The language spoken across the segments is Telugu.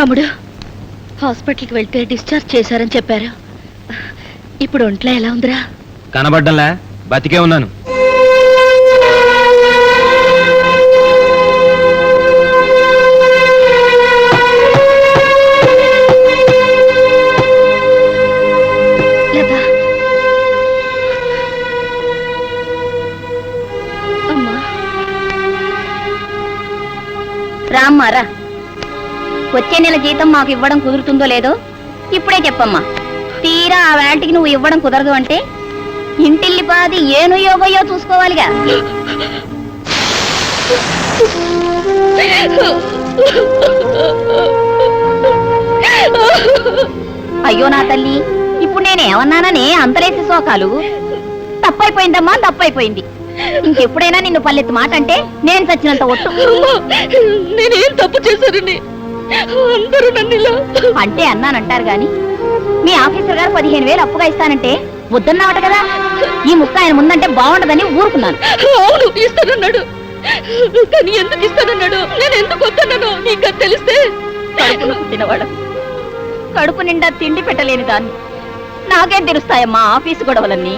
తమ్ముడు హాస్పిటల్కి వెళ్తే డిశ్చార్జ్ చేశారని చెప్పారు. ఇప్పుడు ఒంట్లో ఎలా ఉందిరా? కనబడ్డంలా? బతికే ఉన్నాను. లత. అమ్మా. రామ్మా రా వచ్చే నెల జీతం మాకు ఇవ్వడం కుదురుతుందో లేదో ఇప్పుడే చెప్పమ్మా. తీరా ఆ వేటికి నువ్వు ఇవ్వడం కుదరదు అంటే ఇంటిల్లిపాది ఏను యోగయో చూసుకోవాలిగా. అయ్యో నా తల్లి ఇప్పుడు నేనేమన్నాననే అంతలేసి శోకాలు. తప్పైపోయిందమ్మా తప్పైపోయింది. ఇంకెప్పుడైనా నిన్ను పల్లెత్తు మాట అంటే నేను చచ్చినంత ఒట్టు. నేనేం తప్పు చేశారని అందరూ నన్ను ఇలా అంటే అన్నానంటారు గాని మీ ఆఫీసర్ గారు పదిహేను వేలు అప్పుగా ఇస్తానంటే వద్దన్నావట కదా. ఈ ముక్క ఆయన ముందంటే బాగుండదని ఊరుకున్నాను. అవును ఇస్తానన్నాడు. కానీ ఎందుకు ఇస్తానన్నాడు? నేను ఎందుకు వద్దన్నాను నీకు అది తెలిస్తే కడుపును పుట్టినవాడు కడుపు నిండా తిండి పెట్టలేని దాన్ని. నాకేం తెలుస్తాయమ్మా ఆఫీసు గొడవలన్నీ.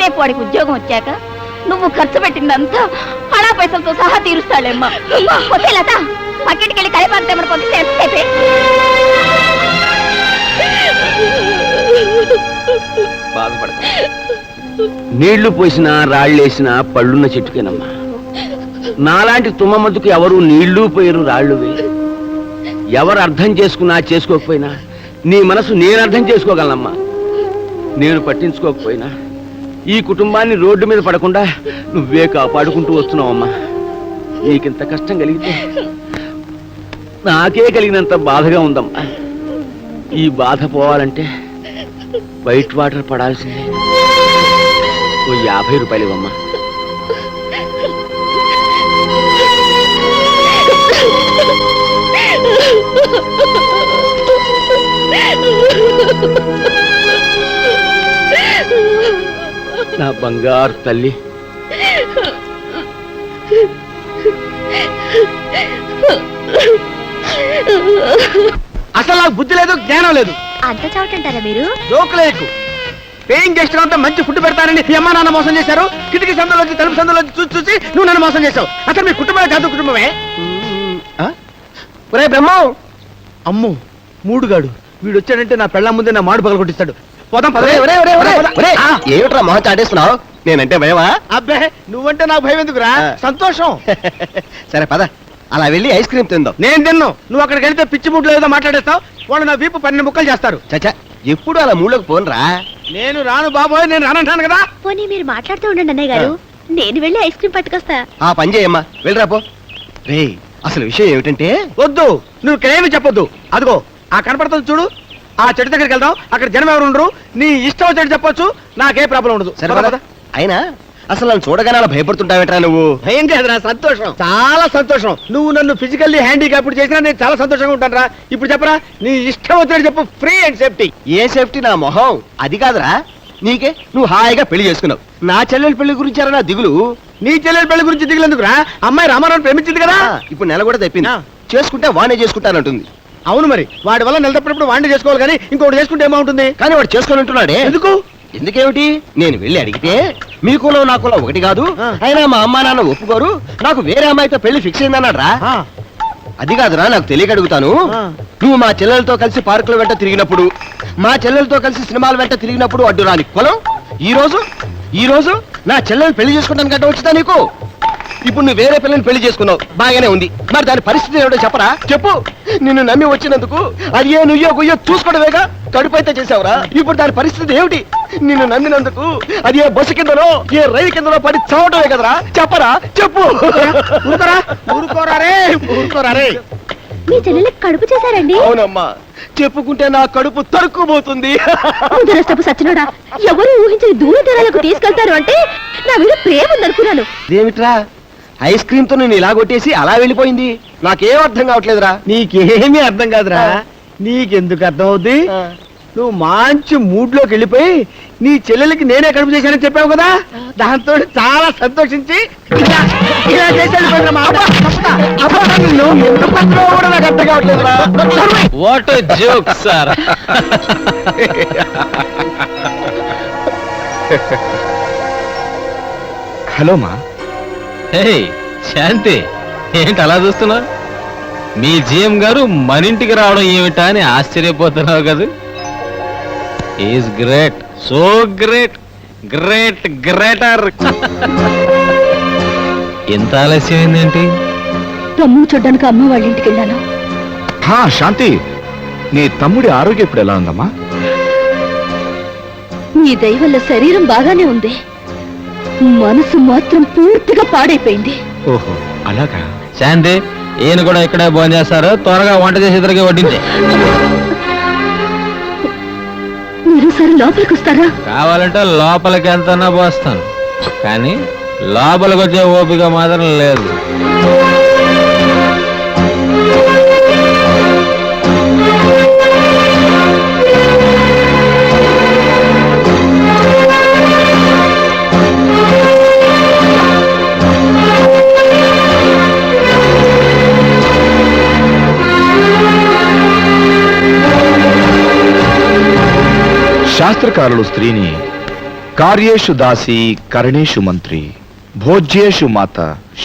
రేపు వాడికి ఉద్యోగం వచ్చాక నువ్వు ఖర్చు పెట్టిందంతా పైసలతో సహా తీరుస్తాడేమ్మా. వద్దే లత వెళ్ళి తెమ్మని ఎంతసేపే బాధపడతా నీళ్ళు పోసినా రాళ్ళేసినా పళ్ళున్న చెట్టుకేనమ్మా. నాలాంటి తుమ్మమ్మద్దుకు ఎవరు నీళ్ళు పోయరు రాళ్ళు వేయరు. ఎవరు అర్థం చేసుకున్నా చేసుకోకపోయినా నీ మనసు నేను అర్థం చేసుకోగలనమ్మా. నేను పట్టించుకోకపోయినా ఈ కుటుంబాన్ని రోడ్డు మీద పడకుండా నువ్వే కాపాడుకుంటూ వస్తున్నావమ్మా నీకింత కష్టం కలిగితే నాకే కలిగినంత బాధగా ఉందమ్మా. ఈ బాధ పోవాలంటే వైట్ వాటర్ పడాల్సిందే. ఓ యాభై రూపాయలు ఇవ్వమ్మా. నా బంగారు తల్లి. అసలు నాకు బుద్ధి లేదు జ్ఞానం లేదు. అంత చౌటంటారా మీరు? జోకులేకు పేయింగ్ గెస్ట్ అంతా మంచి ఫుడ్ పెడతానని మీ అమ్మ నాన్న మోసం చేశారు. కిటికీ సందులోంచి తలుపు సందులోంచి చూసి చూసి నువ్వు నన్ను మోసం చేశావు. అసలు మీ కుటుంబమే కాదు కుటుంబమే. ఆ? ఒరే బ్రహ్మం. అమ్ము మూడుగాడు. వీడు వచ్చాడంటే నా పెళ్ళ ముందే నా మాడు పగల కొట్టిస్తాడు పోదాం ఏమిట్రా మొహం చాటేస్తున్నావు? నేనంటే భయమా? అబ్బే నువ్వంటే నాకు భయం ఎందుకురా. సంతోషం. సరే పద. అలా వెళ్ళి ఐస్ క్రీమ్ తిందాం. నేను తిన్ను. నువ్వు అక్కడికి వెళ్తే పిచ్చి ముడ్లో ఏదో మాట్లాడేస్తావు. వాళ్ళు నా వీపు పన్నెండు ముక్కలు చేస్తారు. చచ్చా ఎప్పుడు అలా మూలోకి పోనరా? నేను రాను బాబోయ్ నేను రానంటాను కదా. పోనీ మీరు మాట్లాడుతూ ఉండండి అన్నయ్య గారు. నేను వెళ్ళి ఐస్ క్రీమ్ పట్టుకొస్తా. ఆ పని చేయమ్మా. వెళ్ళరా పో. రే అసలు విషయం ఏమిటంటే? వద్దు. నువ్వు ఇక్కడేమి చెప్పొద్దు. అదిగో ఆ కనపడుతుంది చూడు. ఆ చెట్టు దగ్గరికి వెళ్దాం. అక్కడ జనం ఎవరు ఉండరు. నీ ఇష్టం వచ్చేది చెప్పొచ్చు. నాకే ప్రాబ్లం ఉండదు. సరే పద. అయినా అసలు నన్ను చూడగానే అలా భయపడుతుంటావేంట్రా నువ్వు? భయం కాదురా సంతోషం. చాలా సంతోషం. నువ్వు నన్ను ఫిజికల్లీ హ్యాండిక్యాప్డ్ చేసినా నేను చాలా సంతోషంగా ఉంటాను రా ఇప్పుడు చెప్పరా నీ ఇష్టం వచ్చినట్టు చెప్పు. ఫ్రీ అండ్ సేఫ్టీ ఏ సేఫ్టీ నా మొహం? అది కాదురా. నీకే నువ్వు హాయిగా పెళ్ళి చేసుకున్నావు. నా చెల్లెలి పెళ్ళి గురించి నా దిగులు? నీ చెల్లెల పెళ్ళి గురించి దిగులేందుకురా అమ్మాయి రామారావు ప్రేమించింది కదా? ఇప్పుడు నెల కూడా తప్పింది. ఆ. చేసుకుంటే వానే చేసుకుంటానంటుంది. అవును మరి. వాడి వల్ల నిలదప్పుడు వాడిని చేసుకోవాలి కానీ ఇంకోటి చేసుకుంటే ఏమవుతుంది? కానీ వాడు చేసుకొని ఉంటున్నాడే ఎందుకు? ఎందుకేమిటి? నేను వెళ్ళి అడిగితే మీ కులం నా కులం ఒకటి కాదు. అయినా మా అమ్మా నాన్న ఒప్పుకోరు. నాకు వేరే అమ్మాయితో పెళ్ళి ఫిక్స్ అయిందన్నాడు రా ఆ, అది కాదురా నాకు తెలియక అడుగుతాను. నువ్వు మా చెల్లెలతో కలిసి పార్కుల వెంట తిరిగినప్పుడు మా చెల్లెలతో కలిసి సినిమాల వెంట తిరిగినప్పుడు అడ్డు రాని కులం. ఈ రోజు ఈ రోజు నా చెల్లెలు పెళ్ళి చేసుకుంటాను గట్ట వచ్చిందా నీకు? ఇప్పుడు నువ్వు వేరే పిల్లని పెళ్ళి చేసుకున్నావు. బాగానే ఉంది. మరి దాని పరిస్థితి ఏమిటో చెప్పరా? చెప్పు. నిన్ను నమ్మి వచ్చినందుకు అది ఏ నుయ్యో గుయ్యో చూసుకోవడమేగా? కడుపు అయితే చేసావురా ఇప్పుడు దాని పరిస్థితి ఏమిటి? నిన్ను నమ్మినందుకు అది ఏ బస్సు కిందనో ఏ రైలు కిందనో పడి చావటమే కదరా? చెప్పరా? చెప్పు. ఊరుకోరా ఊరుకోరా రే ఊరుకోరా రే. మీ చెల్లెలకి కడుపు చేశారండి? అవునమ్మా. చెప్పుకుంటే నా కడుపు తరుక్కుపోతుంది. సచ్చినోడా ఎవరు ఊహించని దూర తీరాలకు తీసుకెళ్తారు అంటే నా మీద ప్రేమ ఉందనుకున్నాను. ఏమిట్రా ఐస్ క్రీమ్తో నేను ఇలా కొట్టేసి అలా వెళ్ళిపోయింది నాకేం అర్థం కావట్లేదురా నీకేమీ అర్థం కాదురా నీకెందుకు అర్థం అవుద్ది. నువ్వు మంచి మూడ్లోకి వెళ్ళిపోయి నీ చెల్లెలకి నేనే కడుపు చేశానని చెప్పావు కదా దాంతో చాలా సంతోషించి ఇలా ఇలా చేశాను కదరా మా అబ్బా, తప్పుతా. అబ్బా, నిన్ను ఎందుకు పట్టుకో కూడా నాకు అర్థం కావట్లేదురా. నడుమై. వాట్ జోక్ సార్ హలో మా శాంతి ఏంటి అలా చూస్తున్నా మీ జిఎం గారు మన ఇంటికి రావడం ఏమిటా అని ఆశ్చర్యపోతున్నావు కదా? Is great so great great greater ఎంత ఆలస్యం ఏందేంటి రమ్ము చూడ్డానికి అమ్మ వాళ్ళ ఇంటికి వెళ్ళాను. హా శాంతి నీ తమ్ముడి ఆరోగ్యం ఇప్పుడు ఎలా ఉందమ్మా? నీ దయ వల్ల శరీరం బాగానే ఉంది. మనసు మాత్రం పూర్తిగా పాడైపోయింది. ఓహో అలాగా? శాంతి ఈయన కూడా ఇక్కడే భోజనం చేస్తారు. త్వరగా వంట చేసి ఇద్దరికి వడ్డించే. మీరు సరే లోపలికి వస్తారా? కావాలంటే లోపలికి ఎంతన్నా పోస్తాను కానీ లోపలికి వచ్చే ఓపిక మాత్రం లేదు. శాస్త్రకారులు స్త్రీని కార్యేషు దాసి కరణేషు మంత్రి భోజ్యేషు మాత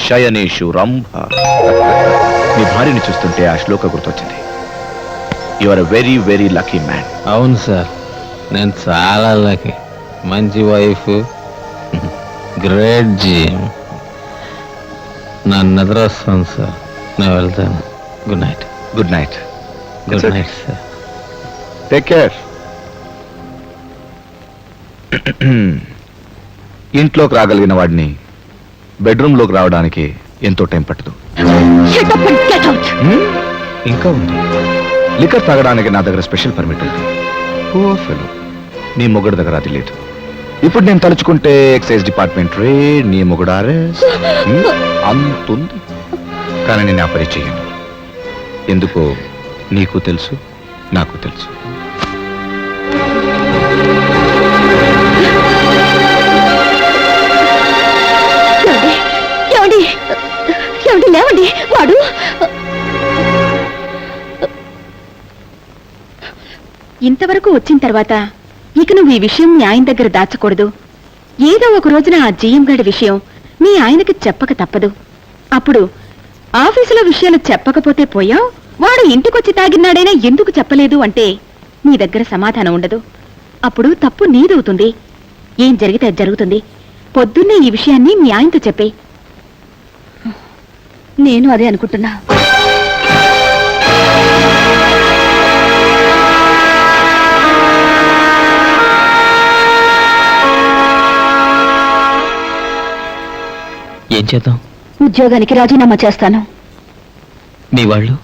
శయనేషు రంభ. నీ భార్యని చూస్తుంటే ఆ శ్లోక గుర్తొచ్చింది. You are very very lucky man అవును సార్ నేను చాలా లకి మంచి వైఫ్ గ్రేట్ జీమ్ నా నిద్ర వస్తుంది సార్. నేను వెళ్తాను. Good night good night good night sir take care ఇంట్లోకి రాగలిగిన వాడిని బెడ్రూమ్లోకి రావడానికి ఎంతో టైం పట్టదు? ఇంకా ఉంది. లిక్కర్ తాగడానికి నా దగ్గర స్పెషల్ పర్మిట్ ఉంది. ఓ ఫెలో నీ మొగుడు దగ్గర అది లేదు. ఇప్పుడు నేను తలుచుకుంటే ఎక్సైజ్ డిపార్ట్మెంట్ రే నీ మొగుడు అరెస్ట్? అంతుంది కానీ నేను ఆ పని ఎందుకో నీకు తెలుసు నాకు తెలుసు. ఏమండి లేవండి వాడు. ఇంతవరకు వచ్చిన తర్వాత ఇక నువ్వు ఈ విషయం మీ ఆయన దగ్గర దాచకూడదు. ఏదో ఒక రోజున ఆ జీఎం గడి విషయం మీ ఆయనకి చెప్పక తప్పదు. అప్పుడు ఆఫీసులో విషయాలు చెప్పకపోతే పోయావు? వాడు ఇంటికొచ్చి తాగినాడైనా ఎందుకు చెప్పలేదు అంటే నీ దగ్గర సమాధానం ఉండదు. అప్పుడు తప్పు నీదవుతుంది. ఏం జరిగితే జరుగుతుంది. పొద్దున్నే ఈ విషయాన్ని మీ ఆయనతో చెప్పే. నేను అదే అనుకుంటున్నా. ఏం చేద్దాం? ఉద్యోగానికి రాజీనామా చేస్తాను. మీ వాళ్ళు?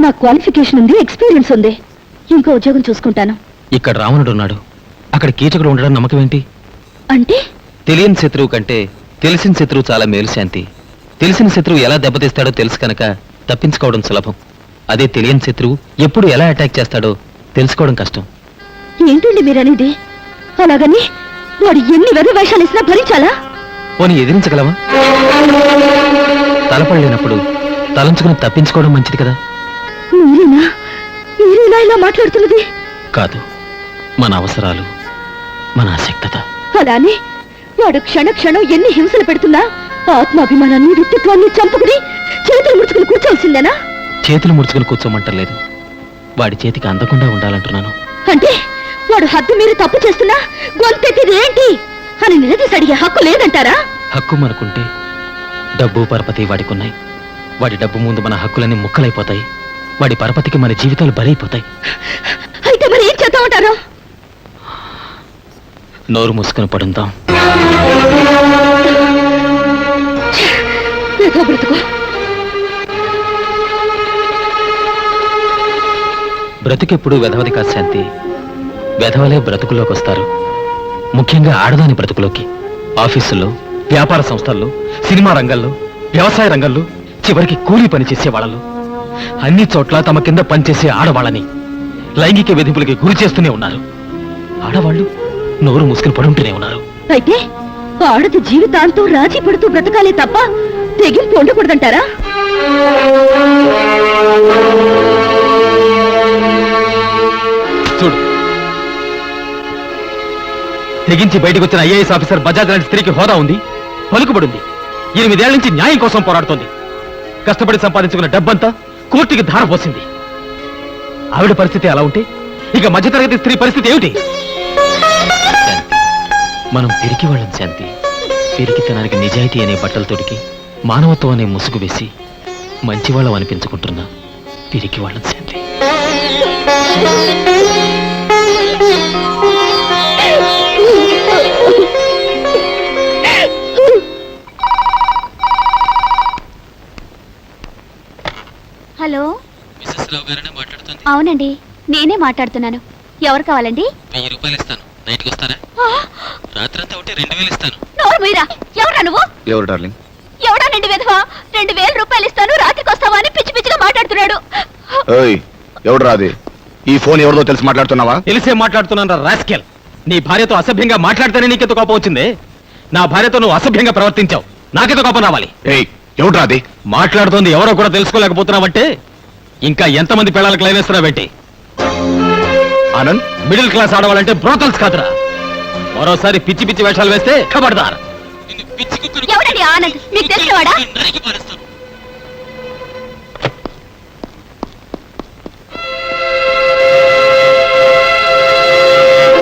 నా క్వాలిఫికేషన్ ఉంది ఎక్స్పీరియన్స్ ఉంది. ఇంకో ఉద్యోగం చూసుకుంటాను. ఇక్కడ రావణుడు ఉన్నాడు. అక్కడ కీచకుడు ఉండడం నమ్మకం ఏంటి? అంటే? తెలియని శత్రువు కంటే తెలిసిన శత్రువు చాలా మేలు శాంతి. తెలిసిన శత్రువు ఎలా దెబ్బతీస్తాడో తెలుసు కనుక తప్పించుకోవడం సులభం. అదే తెలియని శత్రువు ఎప్పుడు ఎలా అటాక్ చేస్తాడో తెలుసుకోవడం కష్టం. ఏంటండి మీరనేది? అలాగని వాడు ఎన్ని వెద వేషాలు ఇసినా భరించాలా? పోనీ ఎదిరించగలవా? తలపడలేనప్పుడు తలంచుకుని తప్పించుకోవడం మంచిది కదా? మీరేనా? మీరేనా ఇలా మాట్లాడుతున్నది? కాదు. మన అవసరాలు మన ఆసక్తత. అలానే వాడు క్షణ క్షణం ఎన్ని హింసలు పెడుతున్నా ఆత్మాభిమానాన్ని వ్యక్తిత్వాన్ని చంపుకుని చేతులు ముడుచుకుని కూర్చోవలసిందేనా? చేతులు ముడుచుకుని కూర్చోమంటలేదు. వాడి చేతికి అందకుండా ఉండాలంటున్నాను. అంటే వాడు హద్దు మీరు తప్పు చేస్తున్నా గొంతెత్తిది ఏంటి? అని నిలదీసి అడిగే హక్కు లేదంటారా? హక్కు మనకుంటే డబ్బు పరపతి వాడికున్నాయి. వాడి డబ్బు ముందు మన హక్కులన్నీ ముక్కలైపోతాయి. వాడి పరపతికి మన జీవితాలు బలైపోతాయి. అయితే మరి ఏం చేద్దామంటారు? నోరు మూసుకొని పడుందాం. బ్రతుకు బ్రతుకెప్పుడు వెధవది కాదు శాంతి. వెధవలే బ్రతుకులోకి వస్తారు ముఖ్యంగా ఆడదాని బ్రతుకులోకి. ఆఫీసుల్లో వ్యాపార సంస్థల్లో సినిమా రంగంలో వ్యవసాయ రంగంలో చివరికి కూలీ పని చేసే వాళ్ళలో. అన్ని చోట్ల తమ కింద పనిచేసే ఆడవాళ్ళని లైంగిక వేధింపులకి గురి చేస్తూనే ఉన్నారు. ఆడవాళ్ళు నోరు మూసుకుని పడుంటూనే ఉన్నారు. అయితే ఆడది జీవితాంతం రాజీ పడుతూ బ్రతకాలే తప్ప తెగింపు ఉండకూడదంటారా చూడు. తెగించి బయటకు వచ్చిన ఐఏఎస్ ఆఫీసర్ బజాజ్ లాంటి స్త్రీకి హోదా ఉంది పలుకుబడింది. ఎనిమిదేళ్ళ నుంచి న్యాయం కోసం పోరాడుతోంది. కష్టపడి సంపాదించుకున్న డబ్బంతా కోర్టుకి ధారపోసింది ఆవిడ పరిస్థితి అలా ఉంటే ఇక మధ్యతరగతి స్త్రీ పరిస్థితి ఏమిటి? మనం పిరికి వాళ్ళం శాంతి. పిరికితనానికి నిజాయితీ అనే బట్టలు తొడికి మానవత్వం అనే ముసుగు వేసి మంచివాళ్ళం అనిపించుకుంటున్నా పిరికి వాళ్ళం శాంతి హలో. అవునండి నేనే మాట్లాడుతున్నాను. ఎవరు కావాలండి? వెయ్యి రూపాయలు ఇస్తాను. నైట్కి వస్తారా? రాత్రంతా ఉంటే రెండు వేలు ఇస్తాను. ఎవరా నువ్వు? ఎవరు డార్లింగ్? రెండు వేల రూపాయలు ఇస్తాను రాత్రికి వస్తావా అని పిచ్చి పిచ్చిగా మాట్లాడుతున్నాడు. ఏయ్ ఎవడు రాది ఈ ఫోన్ ఎవరిదో తెలిసి మాట్లాడుతున్నావా? తెలిసే మాట్లాడుతున్నాను రాస్కెల్. నీ భార్యతో అసభ్యంగా మాట్లాడితేనే నీకెంత కోపం వచ్చింది? నా భార్యతో నువ్వు అసభ్యంగా ప్రవర్తించావు. నాకెంత కోపం రావాలి? ఏయ్ ఎవడు రాది మాట్లాడుతోంది ఎవరో కూడా తెలుసుకోలేకపోతున్నావంటే ఇంకా ఎంతమంది పిల్లలకు లైన్ వేస్తున్నావేంటి ఆనంద్? మిడిల్ క్లాస్ ఆడవాలంటే బ్రోతల్స్ కాదురా. మరోసారి పిచ్చి పిచ్చి వేషాలు వేస్తే ఖబర్దార్ ఎవడండి ఆనంద్? మీకు తెలిసినవాడా